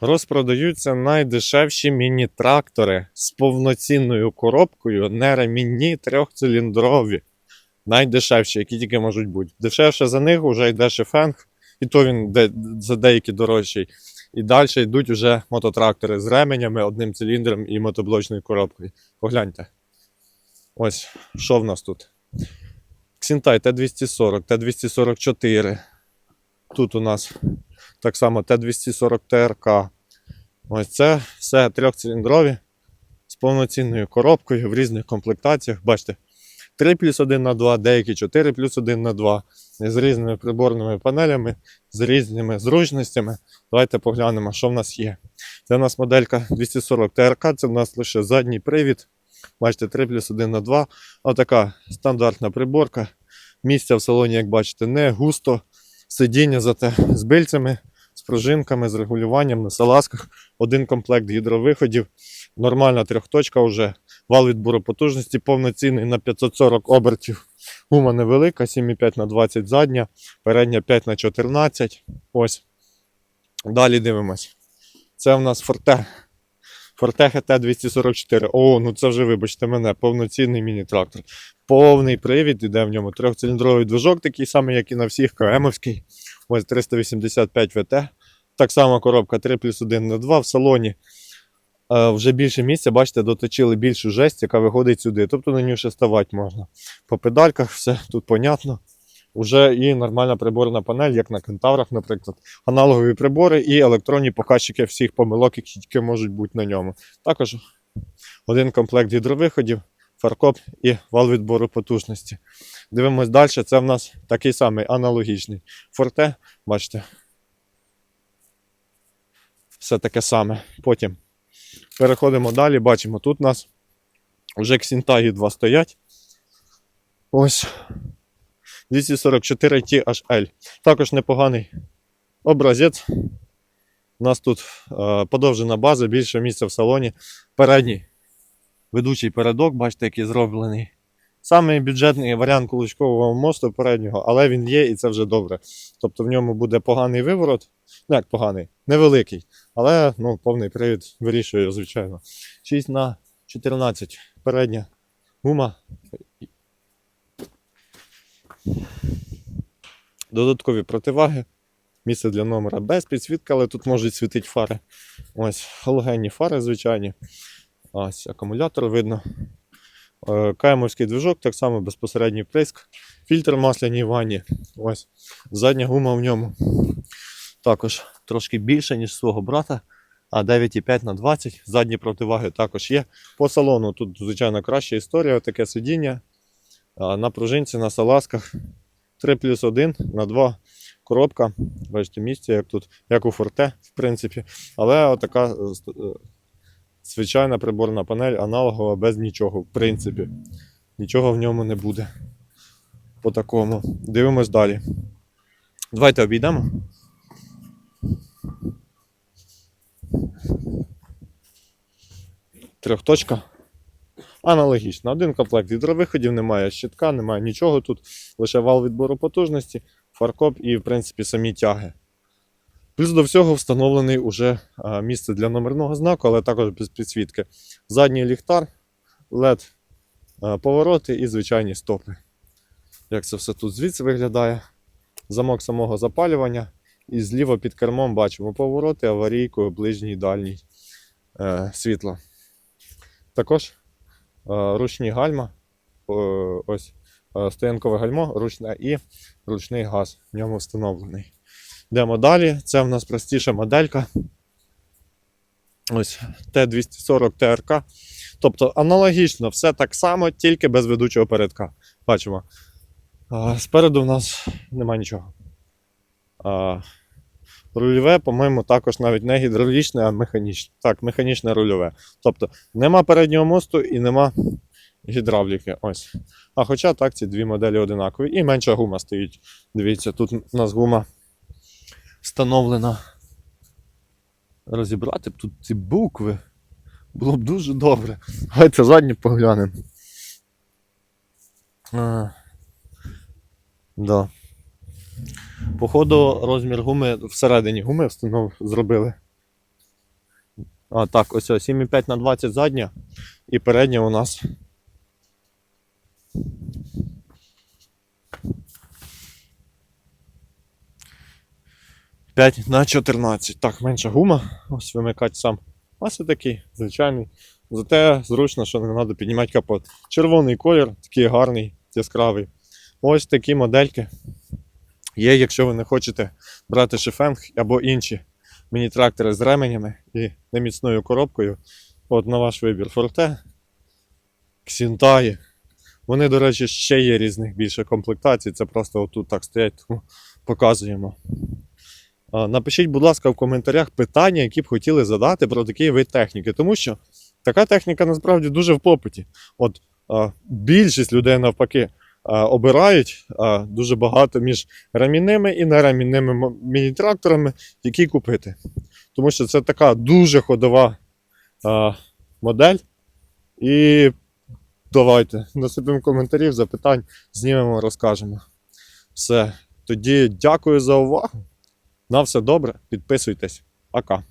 Розпродаються найдешевші міні-трактори з повноцінною коробкою, не ремінні трьохциліндрові. Найдешевші, які тільки можуть бути. Дешевше за них вже йде шефенг, і то він де, за деякі дорожчий. І далі йдуть вже мототрактори з ременями, одним циліндром і мотоблочною коробкою. Погляньте. Ось, що в нас тут? Ксінтай Т240, Т244. Тут у нас так само Т240 ТРК. Ось це все трьохциліндрові з повноцінною коробкою в різних комплектаціях. Бачите, 3 плюс 1 на 2, деякі 4 плюс 1 на 2, з різними приборними панелями, з різними зручностями. Давайте поглянемо, що в нас є. Це у нас моделька 240 ТРК, це в нас лише задній привід. Бачите, 3 плюс 1 на 2. Отака стандартна приборка. Місця в салоні, як бачите, не густо. Сидіння зате з бильцями, з пружинками, з регулюванням на салазках. Один комплект гідровиходів. Нормальна трьохточка вже. Вал відбору потужності повноцінний на 540 обертів. Гума невелика, 7,5 на 20 задня, передня 5 на 14. Ось. Далі дивимось. Це в нас Форте. Форте ХТ 244. О, ну це вже, вибачте мене, повноцінний міні-трактор. Повний привід, іде в ньому трьохциліндровий движок, такий самий, як і на всіх КМовський. Ось 385 ВТ. Так само коробка 3 плюс 1 на 2 в салоні. Е, вже більше місця, бачите, доточили більшу жесть, яка виходить сюди. Тобто на ній ще ставати можна. По педальках все тут понятно. Уже і нормальна приборна панель, як на кентаврах, наприклад. Аналогові прибори і електронні показчики всіх помилок, які тільки можуть бути на ньому. Також один комплект гідровиходів, фаркоп і вал відбору потужності. Дивимось далі. Це в нас такий самий аналогічний форте. Бачите. Все таке саме. Потім переходимо далі. Бачимо, тут у нас вже Ксінтагі 2 стоять. Ось 244 THL. Також непоганий образець. У нас тут е, подовжена база, більше місця в салоні. Передній ведучий передок, бачите, який зроблений. Самий бюджетний варіант куличкового мосту переднього, але він є і це вже добре. Тобто в ньому буде поганий виворот. Ну як поганий, невеликий. Але ну, повний привід вирішує, звичайно. 6 на 14 передня гума. Додаткові противаги. Місце для номера без підсвітки, але тут можуть світити фари. Ось галогенні фари, звичайні. Ось акумулятор видно. Е, Каємовський движок, так само безпосередній вприск. Фільтр масляній ванні. Ось. Задня гума в ньому. Також трошки більше, ніж свого брата. А 9,5 на 20. Задні противаги також є. По салону тут, звичайно, краща історія, таке сидіння. На пружинці, на салазках 3 плюс 1 на 2 коробка. Бачите, місце, як тут, як у форте, в принципі. Але отака е, е, звичайна приборна панель, аналогова, без нічого, в принципі. Нічого в ньому не буде. По такому. Дивимось далі. Давайте обійдемо. Трьохточка. Аналогічно. Один комплект гідровиходів, немає щитка, немає нічого тут. Лише вал відбору потужності, фаркоп і, в принципі, самі тяги. Плюс до всього встановлений уже місце для номерного знаку, але також без підсвітки. Задній ліхтар, LED повороти і звичайні стопи. Як це все тут звідси виглядає. Замок самого запалювання. І зліва під кермом бачимо повороти, аварійку, ближній дальній е, світло. Також ручні гальма, е, ось е, стоянкове гальмо, ручне і ручний газ в ньому встановлений. Йдемо далі. Це в нас простіша моделька. Ось Т240 ТРК. Тобто аналогічно все так само, тільки без ведучого передка. Бачимо. Спереду в нас немає нічого. Рульове, по-моєму, також навіть не гідравлічне, а механічне. Так, механічне рульове. Тобто нема переднього мосту і нема гідравліки. Ось. А хоча так, ці дві моделі одинакові. І менша гума стоїть. Дивіться, тут у нас гума встановлена. Розібрати б тут ці букви. Було б дуже добре. Давайте задні поглянемо. А. Походу, розмір гуми всередині гуми встанов... зробили. А, так, ось ось 7,5 на 20 задня. І передня у нас. П'ять на 14. Так, менша гума. Ось вимикач сам. Ось такий, звичайний. Зате зручно, що не треба піднімати капот. Червоний колір, такий гарний, яскравий. Ось такі модельки. Є, якщо ви не хочете брати шифенг або інші міні-трактори з ременями і неміцною коробкою. От на ваш вибір Форте, Ксінтаї. Вони, до речі, ще є різних більше комплектацій. Це просто отут так стоять, тому показуємо. Напишіть, будь ласка, в коментарях питання, які б хотіли задати про такий вид техніки, тому що така техніка насправді дуже в попиті. От більшість людей навпаки обирають дуже багато між рамінними і нерамінними міні-тракторами, які купити. Тому що це така дуже ходова модель. І давайте насипемо коментарів, запитань, знімемо, розкажемо. Все. Тоді дякую за увагу. На все добре, підписуйтесь. Пока.